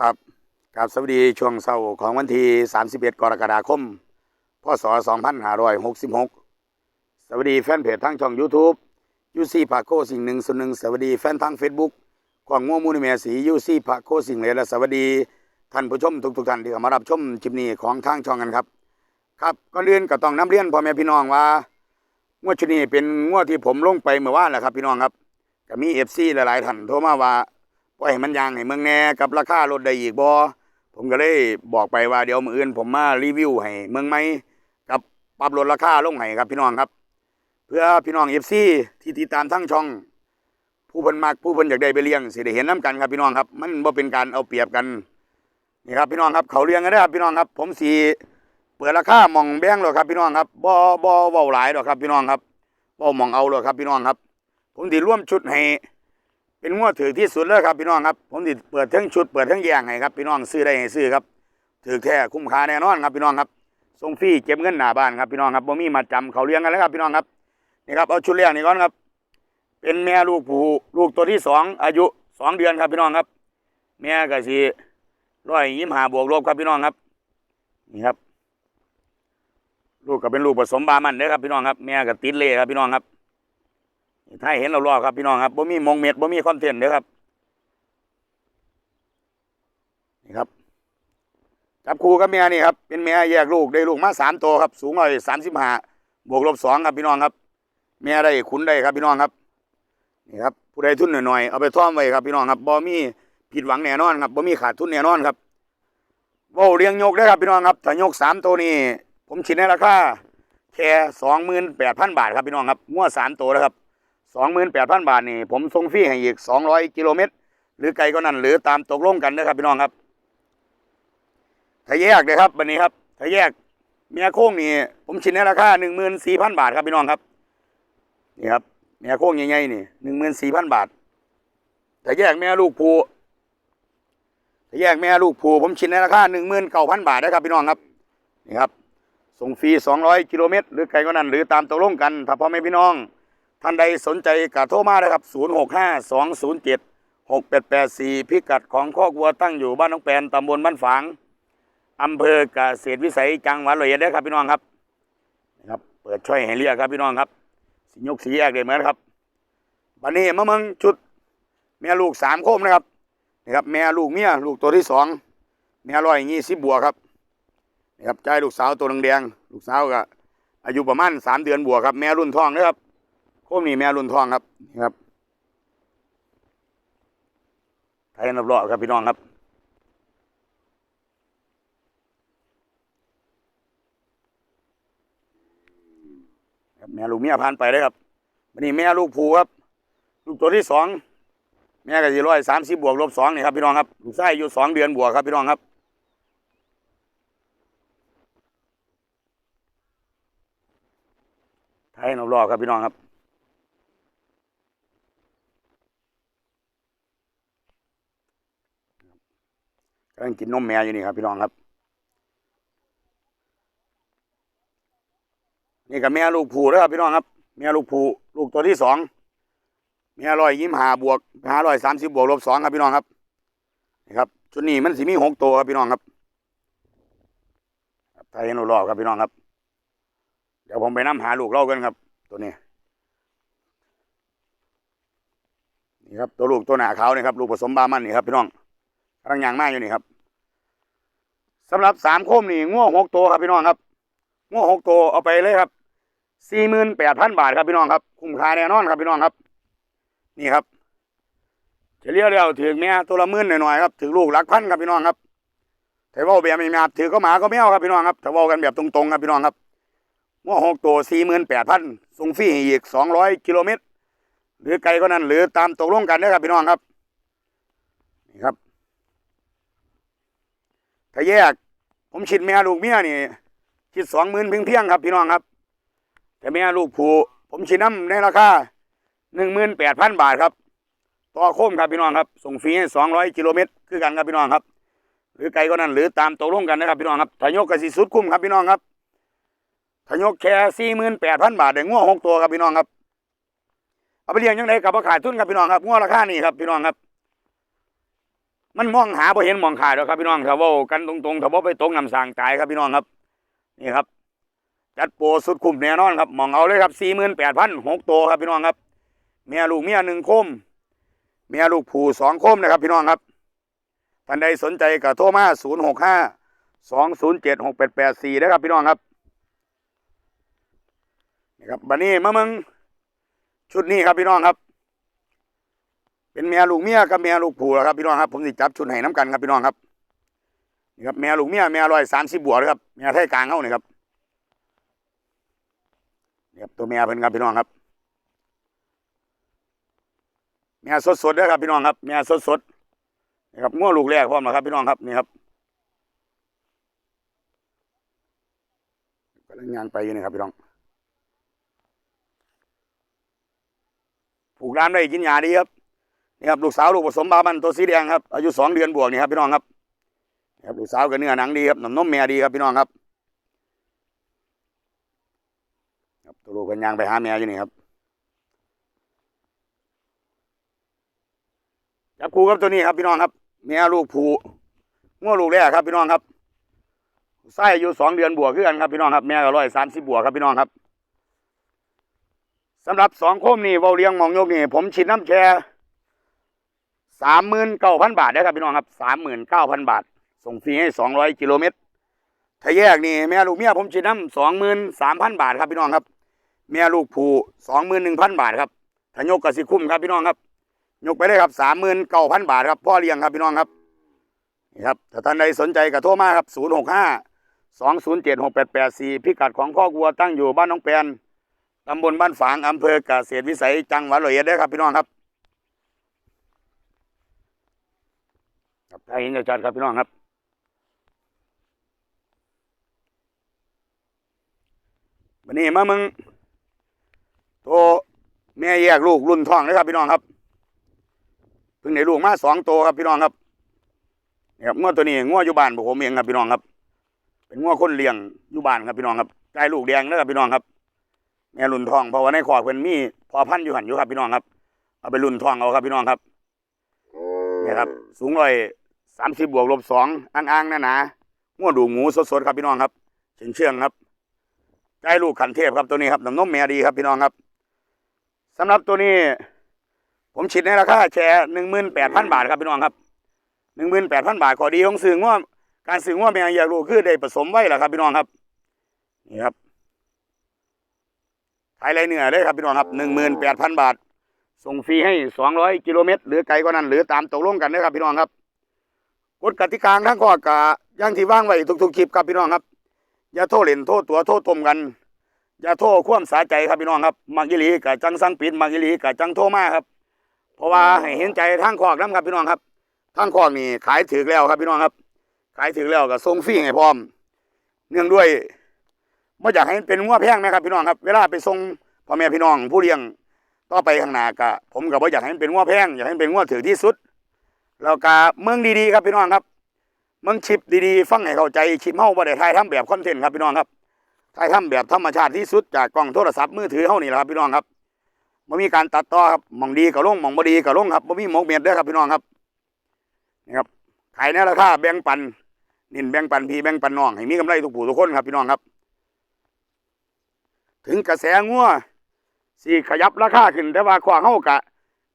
ครับครับสวัสดีช่วงเช้าของวันที่ 31 กรกฎาคม พศ 2566 สวัสดีแฟนเพจทั้งช่อง YouTube ยูซี่พาโคสิ่งหนึ่งส่วนหนึ่งสวัสดีแฟนทาง Facebook ควางง่วงมูลเมียสียูซี่พาโคสิ่งเหลและสวัสดีท่านผู้ชมทุกๆท่านที่เข้ามารับชมคลิปนี้ของทางช่องกันครับ ครับก่อนอื่นก็ต้องน้ำเรียนพ่อแม่พี่น้องว่างวดชุดนี้เป็นงวดที่ผมลงไปเมื่อวานแหละครับพี่น้องครับก็มีเอฟซีหลายๆท่านโทรมาว่า ปล่อยให้มันยางให้เมืองแน่กับราคาลดได้อีกบ่ผมก็เลยบอกไปว่าเดี๋ยวมืออื่นผมมารีวิวให้เมืองใหมกับปรับลดราคาลงให้ครับพี่น้องครับ เพื่อพี่น้อง FC ที่ติดตามทั้งช่อง ผู้เพิ่นมักผู้เพิ่นอยากได้ไปเลี้ยงสิได้เห็นน้กันครับพี่น้องครับ มันบ่เป็นการเอาเปรียบกันนี่ครับพี่น้องครับเขาเลี้ยงกันได้ครับพี่น้องครับ ผมสิเปิดราคาหม่องแบงหรอกครับพี่น้องครับบ่บ่เว้าหลายดอกครับพี่น้องครับบ่หม่องเอาหรอกครับพี่น้องครับ ผมสิร่วมชุดให้ เป็นงวดถือที่สุดเลยครับพี่น้องครับ ผมติดเปิดทั้งชุดเปิดทั้งแยงให้ครับพี่น้องซื้อได้ให้ซื้อครับถือแท้คุ้มค่าแน่นอนครับพี่น้องครับส่งฟรีเก็บเงินหน้าบ้านครับพี่น้องครับบ่มีมาจำเขาเลี้ยงกันแล้วครับพี่น้องครับนี่ครับเอาชุดแรกนี่ก่อนครับ เป็นแม่ลูกผู้ลูกตัวที่สองอายุสองเดือนครับพี่น้องครับ แม่ก็สิร้อยยิ้มหาบวกลบครับพี่น้องครับนี่ครับ ลูกก็เป็นลูกผสมบามันเด้อครับพี่น้องครับ แม่ก็ติดเล่ครับพี่น้องครับ ถ้าเห็นเรารอครับพี่น้องครับบ่มีมงเม็ดบ่มีคอนเทนต์เด้อครับนี่ครับ จับคู่กับแม่นี่ครับเป็นแม่แยกลูกได้ลูกมาสามตัวครับ สูงร้อยสามสิบห้าบวกลบสองครับพี่น้องครับแม่ได้ขุนได้ครับพี่น้องครับนี่ครับผู้ใดทุนหน่อยๆเอาไปท่อมไว้ครับพี่น้องครับบ่มีผิดหวังแน่นอนครับบ่มีขาดทุนแน่นอนครับว้าเลี้ยงยกได้ครับพี่น้องครับถ้ายกสามตัวนี่ผมชินในราคาแค่สองหมื่นแปดพันบาทครับพี่น้องครับงวดสามตัวนะครับ สองหมื่นแปดพันบาทนี่ผมส่งฟรีให้อีกสองร้อยกิโลเมตร หรือไกลก็นั่นหรือตามตกลงกันนะครับพี่น้องครับถ้าแยกเลยครับวันนี้ครับถ้าแยกเมียโค้งนี่ผมชินในราคาหนึ่งหมื่นสี่พันบาทครับพี่น้องครับนี่ครับเมียโค้งใหญ่ๆนี่หนึ่งหมื่นสี่พันบาทถ้าแยกแม่ลูกผูถ้าแยกแม่ลูกผูผมชินในราคาหนึ่งหมื่นเก้าพันบาทนะครับพี่น้องครับนี่ครับส่งฟรีสองร้อยกิโลเมตร หรือไกลก็นั่นหรือตามตกลงกันถ้าพ่อแม่พี่น้อง ท่านใดสนใจกะโทรมาเลยครับ 0 6 5 2 0 7 6 8 8 4 พิกัดของข้อกวัวตั้งอยู่บ้านน้องแปนตำบลบ้านฝางอำเภอเกษตรวิสัยจังหวัดร้อยเด้ครับพี่น้องครับนะครับ เปิดช่อยให้เรียกครับพี่น้องครับสิยกสีแยกเด็เหมือนครับบันนี้มะมึงชุดแม่ลูกสามโคมนะครับนี่ครับ แม่ลูกเมียลูกตัวที่สองแม่ร้อยยี่สิบบวครับนี่ครับใจลูกสาวตัวแดงๆลูกสาวก็อายุประมาณสามเดือนบัวครับ แม่รุ่นทองนะครับ โคมนี่แม่รุ่นทองครับนี่ครับไทยนับรอบครับพี่น้องครับครับแม่ลูกเมียผ่านไปเลยครับวันนี้แม่ลูกผูครับ ลูกตัวที่สองแม่ก็สี่ร้อยสามสิบบวกลบสองนี่ครับพี่น้องครับลูกไส้อยู่สองเดือนบวกครับพี่น้องครับไทยนับรอบครับพี่น้องครับ กำลังกินนมแม่อยู่นี่ครับพี่น้องครับ นี่กับแม่ลูกผูนะครับพี่น้องครับ แม่ลูกผูลูกตัวที่สองแม่ร้อยยิ้มหาบวกหาร้อยสามสิบบวกลบสองครับพี่น้องครับนี่ครับชุดนี้มันสิมีหกตัวครับพี่น้องครับไทยโนรอบครับพี่น้องครับ เดี๋ยวผมไปนํหาลูกเล่ากันครับ ตัวนี้นี่ครับตัวลูกตัวหนาขาวนี่ครับลูกผสมบามันนี่ครับพี่น้อง กำลังยางมากอยู่นี่ครับสำหรับสามโคมนี่ง่วหกตัวครับพี่น้องครับง่วหกตัวเอาไปเลยครับสี่หมื่นแปดพันบาทครับพี่น้องครับ คุ้มค่าแน่นอนครับพี่น้องครับ นี่ครับจะเรียกเรียวถือเมียตัวละหมื่นหน่อยๆครับถือลูกหลักพันครับพี่น้องครับถ้าว่าแบบไม่มาถือก็หมาก็ไม่เอาครับพี่น้องครับถ้าว่ากันแบบตรงๆครับพี่น้องครับง่วหกตัวสี่หมื่นแปดพันส่งฟรีอีกสองร้อยกิโลเมตรหรือไกลก็นั้นหรือตามตกลงกันนะครับพี่น้องครับนี่ครับ ถ้าแยก ผมฉีดแม่ลูกเมียนี่ฉีดสองหมื่นเพียงเพียงครับพี่น้องครับ แต่แม่ลูกผูผมฉีดน้ำในราคาหนึ่งหมื่นแปดพันบาทครับ ต่อโค้มครับพี่น้องครับ ส่งฟรีสองร้อยกิโลเมตรคือกันครับพี่น้องครับ หรือไกลก็นั้นหรือตามตกลงกันนะครับพี่น้องครับถ้ายกกระสีสุดคุ้มครับพี่น้องครับถ้ายกแค่สี่หมื่นแปดพันบาทเด้ง้วหกตัวครับพี่น้องครับเอาไปเลี้ยงยังไงกับขาดทุนครับพี่น้องครับง้วราคานี่ครับพี่น้องครับ มันมองหาบ่เห็นมองขาดหรอกครับพี่น้องถ้าว้ากันตรงๆถ้าบ่ไปตรงน้ำสางตายครับพี่น้องครับ นี่ครับ จัดโปรสุดคุ้มแน่นอนครับมองเอาเลยครับสี่หมื่นแปดพันหกตัวครับพี่น้องครับเมียลูกเมียหนึ่งคมเมียลูกผู้สองคมนะครับ พี่น้องครับท่านใดสนใจก็โทรมาศูนย์หกห้าสองศูนย์เจ็ดหกแปดแปดสี่นะครับพี่น้องครับนี่ครับบันนี้มามึงชุดนี้ครับพี่น้องครับ เป็นเมียลูกเมียกับเมียลูกผู้แล้วครับพี่น้องครับผมสิจับชุดให้น้ำกันครับพี่น้องครับนี่ครับเมียลูกเมียเมียร้อยสามสิบบวกเลยครับเมียไทยกลางเขานี่ครับนี่ครับตัวเมียเพิ่นครับพี่น้องครับเมียสดๆเด้อครับพี่น้องครับเมียสดนี่ครับง้อลูกแรกพร้อมแล้วครับพี่น้องครับนี่ครับกำลังย่างไปอยู่นี่ครับพี่น้องผูกร้านได้กินยาดีครับ นี่ครับลูกสาวลูกผสมบามันตัวสีแดงครับอายุสองเดือนบวกนี่ครับพี่น้องครับครับลูกสาวกับเนื้อหนังดีครับน้ำนมแม่ดีครับพี่น้องครับครับตัวลูกเป็นยางไปหาแม่อยู่นี่ครับจับคู่ครับตัวนี้ครับพี่น้องครับแม่ลูกผูง้อลูกแรกครับพี่น้องครับไส้อายุสองเดือนบวกขึ้นกันครับพี่น้องครับแม่ก็ร้อยสามสิบบวกครับพี่น้องครับสำหรับสองโคมนี่เบาเลี้ยงมองยกนี่ผมฉีดน้ำแชร์ สามหมื่นเก้าพันบาทนะครับพี่น้องครับสามหมื่นเก้าพันบาท ส่งฟรีให้สองร้อยกิโลเมตรถ้าแยกนี่แม่ลูกเมียผมฉีดน้ำสองหมื่นสามพันบาทครับพี่น้องครับแม่ลูกผูสองหมื่นหนึ่งพันบาทครับถ้ายกกระสิคุ้มครับพี่น้องครับ ยกไปเลยครับสามหมื่นเก้าพันบาทครับพ่อเลี้ยงครับพี่น้องครับนี่ครับถ้าท่านใดสนใจก็โทรมาครับศูนย์หกห้าสองศูนย์เจ็ดหกแปดแปดสี่พิกัดของข้อกวัวตั้งอยู่บ้านน้องแปนตำบลบ้านฝางอำเภอกาเกษตรวิสัยจังหวัดร้อยเอ็ดเด้ครับพี่น้องครับ ครับถ้าเห็นจะจัดครับพี่น้องครับ วันนี้มามึงตัวแม่แยกลูกรุ่นท้องเลยครับพี่น้องครับเพิ่งได้ลูกมาสองตัวครับพี่น้องครับนี่ครับงวดตัวนี้งวอยู่บ้านผมเองครับพี่น้องครับ เป็นงวดคนเลี้ยงอยู่บ้านครับพี่น้องครับใจลูกแดงนะครับพี่น้องครับแม่รุ่นทองเพราะว่าในขอดเพิ่นมีพอพันอยู่หันอยู่ครับพี่น้องครับ เอาไปรุ่นทองเอาครับพี่น้องครับนี่ครับ สูงร้อย สามสิบบวกลบสองอ่างๆนาหนาๆงวดดูหมูสดๆครับพี่น้องครับเชื่องเชื่องครับใจลูกขันเทพครับตัวนี้ครับน้ำนมแม่ดีครับพี่น้องครับสำหรับตัวนี้ ผมฉีดในราคาแชร์หนึ่งหมื่นแปดพันบาทครับพี่น้องครับหนึ่งหมื่นแปดพันบาทขอดีของสื่อว่าการสื่อว่าแม่อยากรู้คือได้ผสมไว้แหละครับพี่น้องครับนี่ครับขายไรเนื้อเลยครับพี่น้องครับหนึ่งหมื่นแปดพันบาท ส่งฟรีให้สองร้อยกิโลเมตรหรือไกลกว่านั้น หรือตามตกลงกันนะครับพี่น้องครับ กฎกติกาทั้งข้อกะย่างที่ว่างไว้ทุกๆคลิปครับพี่น้องครับ อย่าโทษเล่นโทษตัวโทษตมกัน อย่าโทษความสาใจครับพี่น้องครับมักยิลีกับจังสังปิดมักยิลีกับจังโทมาครับ เพราะว่าให้เห็นใจทางคอกน้ำครับพี่น้องครับทางคอกนี่ขายถือแล้วครับพี่น้องครับ ขายถือแล้วก็ส่งฟรีให้พร้อม เนื่องด้วยไม่อยากให้เป็นงัวแพงนะครับพี่น้องครับ เวลาไปส่งพ่อแม่พี่น้องผู้เลี้ยงต่อไปข้างหน้าก็ผมก็บ่อยากให้เป็นงัวแพงอยากให้เป็นงัวถือที่สุด แล้วก็เมืองดีๆครับพี่น้องครับ เมืองชิปดีๆ ฟังให้เข้าใจชิปเฮาบ่ได้ถ่ายทำแบบคอนเทนต์ครับพี่น้องครับถ่ายทำแบบธรรมชาติที่สุดจากกล้องโทรศัพท์มือถือเฮานี่แหละครับพี่น้องครับบ่มีการตัดต่อครับหมองดีก็ลงหมองบ่ดีก็ลงครับบ่มีหมกเม็ดเด้อครับพี่น้องครับนี่ครับขายในราคาแบ่งปันนินแบ่งปันพี่แบ่งปันน้องให้มีกำไรทุกผู้ทุกคนครับพี่น้องครับ ถึงกระแสงัวสิขยับราคาขึ้นแต่ว่าขวางเฮากะ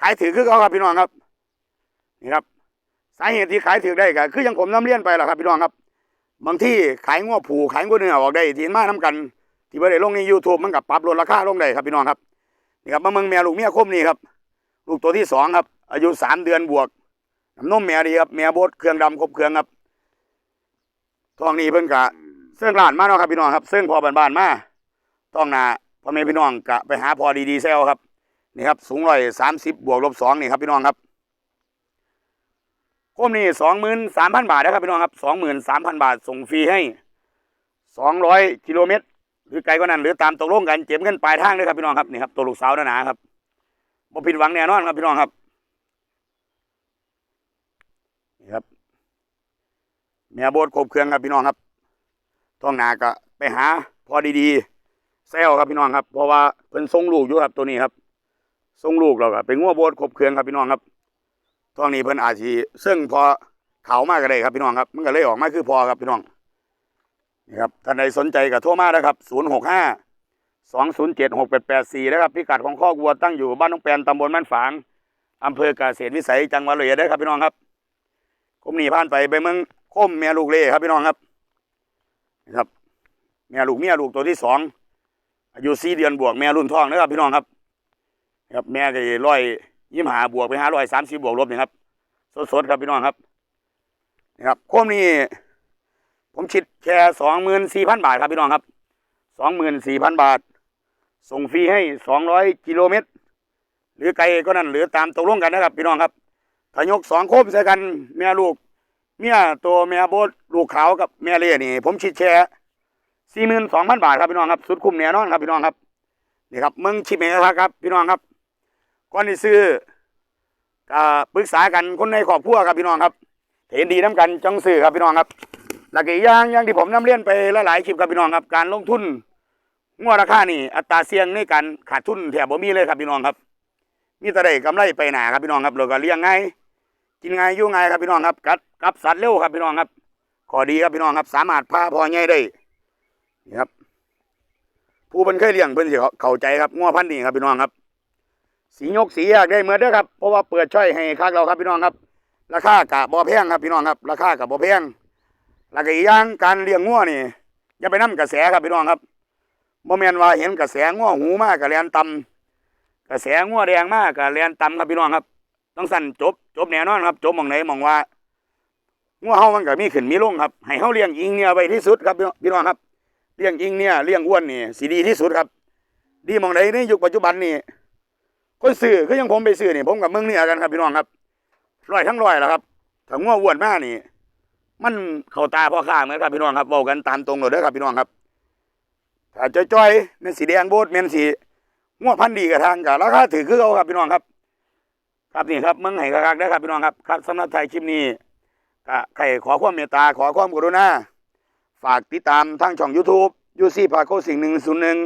ขายถือคือเขาครับพี่น้องครับ นี่ครับ สาเหตุที่ขายถือได้ก็คืออยังผมนำเรียนไปแหละครับพี่น้องครับ บางที่ขายง้อผูขายง้อเนื้อออกได้ที่มาน้ากัน ที่บ่ได้ลงใน YouTube มันกับปรับลดราคาลงได้ครับพี่น้องครับนี่ครับมาเมืองแม่ลูกเมียคมนี่ครับลูกตัวที่สองครับ อายุสามเดือนบวกน้ำนมแม่ดีครับแม่บดเครื่องดำครบเครื่องครับทองนี้เพิ่งกะเสื่องหลานมาเนาะครับพี่น้องครับเสื่องพอบ้านๆมาท้องนาพ่อแม่พี่น้องกะไปหาพอดีๆเซลครับนี่ครับสูงร้อยสามสิบบวกลบสองนี่ครับพี่น้องครับ โคมนี่สองหมื่นสามพันบาทนะครับพี่น้องครับสองหมื่นสามพันบาทส่งฟรีให้สองร้อยกิโลเมตร หรือไกลกว่านั้น หรือตามตกลงกันเจ็บเงินปลายทางเลยครับพี่น้องครับนี่ครับตัวลูกสาวหนาๆครับบ่ผิดหวังแน่นอนครับพี่น้องครับนี่ครับแม่โบดครบเครื่องครับพี่น้องครับท้องนาก็ไปหาพอดีๆเซลครับพี่น้องครับ เพราะว่าเพิ่นส่งลูกอยู่ครับตัวนี้ครับส่งลูกเราก็เป็นงัวโบดครบเครื่องครับพี่น้องครับ ท้องนี้เพิ่นอาจสิซึ่งพอเขามากก็ได้ครับพี่น้องครับ มันก็เลยออกมาคือพอครับพี่น้องนี่ครับท่านใดสนใจก็โทรมานะครับศูนย์หกห้าสองศูนย์เจ็ดหกแปดแปดสี่นะครับพิกัดของข้อวัวตั้งอยู่บ้านน้องแปนตำบลบ้านฝางอำเภอกาเกษวิสัยจังหวัดเลยได้ครับพี่น้องครับคมหนีผ่านไปไปเมืองคมแม่ลูกเล่ครับพี่น้องครับนี่ครับแม่ลูกเมียลูกตัวที่สองอายุสี่เดือนบวกแม่รุ่นท้องนะครับพี่น้องครับ ครับแม่ก็ร้อย ยี่หาบวกไปห้าร้อยสามสิบบวกลบนี่ครับ สดๆครับพี่น้องครับนี่ครับโคมนี่ผมคิดแค่สองหมื่นสี่พันบาทครับพี่น้องครับสองหมื่นสี่พันบาท ส่งฟรีให้สองร้อยกิโลเมตร หรือไกลก็นั่นหรือตามตกลงกันนะครับ พี่น้องครับถ้ายกสองโคมใส่กันแม่ลูกเมียตัวแม่โบดลูกขาวกับแม่เล่นี่ ผมคิดแค่สี่หมื่นสองพันบาทครับพี่น้องครับ สุดคุ้มแน่นอนครับพี่น้องครับนี่ครับมึงชิมเองครับพี่น้องครับ ก่อนที่ซื้อก็ปรึกษากันคนในครอบครัวครับพี่น้องครับเห็นดีน้ำกันจังซื้อครับพี่น้องครับหลักอีกอย่างอย่างที่ผมนำเรียนไปหลายๆคลิปครับพี่น้องครับการลงทุนงวดราคานี่ อัตราเสี่ยงในการขาดทุนแถบบ่มีเลยครับพี่น้องครับมีแต่ได้กำไรไปหนาครับพี่น้องครับแล้วก็เลี้ยงง่ายกินง่ายอยู่ง่ายครับพี่น้องครับกัดกับสัตว์เร็วครับพี่น้องครับขอดีครับพี่น้องครับ สามารถพาพอใหญ่ได้นี่ครับ ผู้เพิ่นเคยเลี้ยงเพิ่นสิเข้าใจครับงัวพันธุ์นี้ครับพี่น้องครับ สียกสีอยากได้เหมือนเด้อครับเพราะว่าเปิดช่อยให้คักเราครับพี่น้องครับ ราคากะบ่แพงครับพี่น้องครับ ราคากะบ่แพงแล้วก็อีกอย่างการเลี้ยงงัวนี่อย่าไปนํกระแสครับพี่น้องครับบ่แมนว่าเห็นกระแสงัวหูมากกะแลนต่ำกระแสงัวแดงมากกะแลนต่ำครับพี่น้องครับต้องสั่นจบจบแน่นอนครับจบมองไหนมองว่างัวเฮามันก็มีขึ้นมีลงครับให้เฮาเลี้ยงอิงเนี่ยไว้ที่สุดครับพี่น้องครับเลี้ยงอิงเนี่ยเลี้ยงอ้วนนี่สิดีที่สุดครับ ดีมองไหนในยุคปัจจุบันนี่ คนซื้อคือยังผมไปซื้อนี่ผมกับมึงเนี่ยกันครับพี่น้องครับร้อยทั้งร้อยแหละครับถ้างัวอ้วนมากนี่ มันเข้าตาพ่อค้าเหมือนครับพี่น้องครับเว้ากันตามตรงเลยเด้อครับพี่น้องครับถ้าจ้อยๆเป็นสีแดงโบดเป็นสีงัวพันดีกับทางกับราคาถือคือเขาครับพี่น้องครับ ครับนี่ครับมืองไห้คักๆนะครับพี่น้องครับครับสำหรับไทยคลิปนี้ก็ใครขอความเมตตาขอความกรุณาฝากติดตามทางช่อง YouTube ยูซี่พาโคสิ่งหนึ่งศูนย์หนึ่ง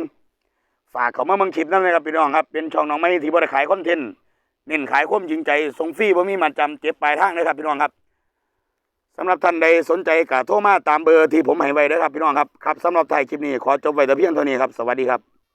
ฝากเขามาเมืองคลิปนั่นเลยครับพี่น้องครับ เป็นช่องน้องไม้ที่บริขายคอนเทนต์เน้นขายความจริงใจส่งฟรีบ่มีมันจำเจ็บปลายทางเลยครับพี่น้องครับสำหรับท่านใดสนใจกะโทรมาตามเบอร์ที่ผมให้ไว้เด้ครับพี่น้องครับครับสำหรับท้ายคลิปนี้ขอจบไว้แต่เพียงเท่านี้ครับสวัสดีครับ